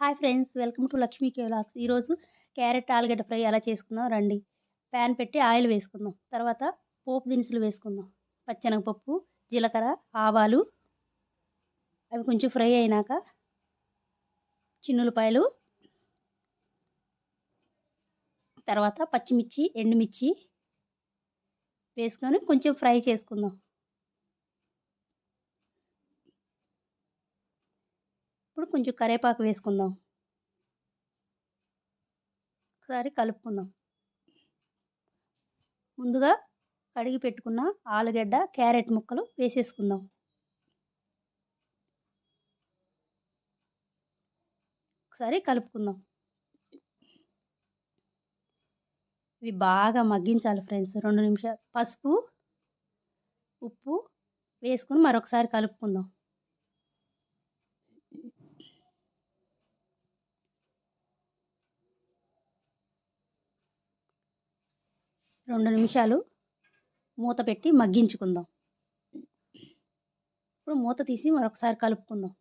Hi friends welcome to Lakshmi కేవ్లాగ్స్ ఈరోజు carrot ఆలుగడ్డ fry ఎలా చేసుకుందాం రండి. ప్యాన్ పెట్టి ఆయిల్ వేసుకుందాం. తర్వాత పోపు దినుసులు వేసుకుందాం. పచ్చెనగపప్పు జీలకర్ర ఆవాలు అవి కొంచెం ఫ్రై అయినాక చిన్నులపాయలు తర్వాత పచ్చిమిర్చి ఎండుమిర్చి వేసుకొని కొంచెం ఫ్రై చేసుకుందాం. ఇప్పుడు కొంచెం కరివేపాకు వేసుకుందాం. ఒకసారి కలుపుకుందాం. ముందుగా కడిగి పెట్టుకున్న ఆలుగడ్డ క్యారెట్ ముక్కలు వేసేసుకుందాం. ఒకసారి కలుపుకుందాం. ఇవి బాగా మగ్గించాలి ఫ్రెండ్స్. రెండు నిమిషాలు. పసుపు ఉప్పు వేసుకుని మరొకసారి కలుపుకుందాం. రెండు నిమిషాలు మూత పెట్టి మగ్గించుకుందాం. ఇప్పుడు మూత తీసి మరొకసారి కలుపుకుందాం.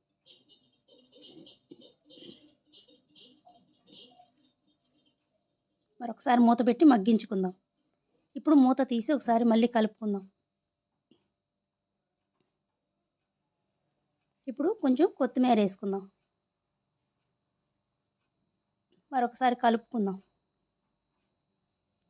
మరొకసారి మూత పెట్టి మగ్గించుకుందాం. ఇప్పుడు మూత తీసి ఒకసారి మళ్ళీ కలుపుకుందాం. ఇప్పుడు కొంచెం కొత్తిమీర వేసుకుందాం. మరొకసారి కలుపుకుందాం.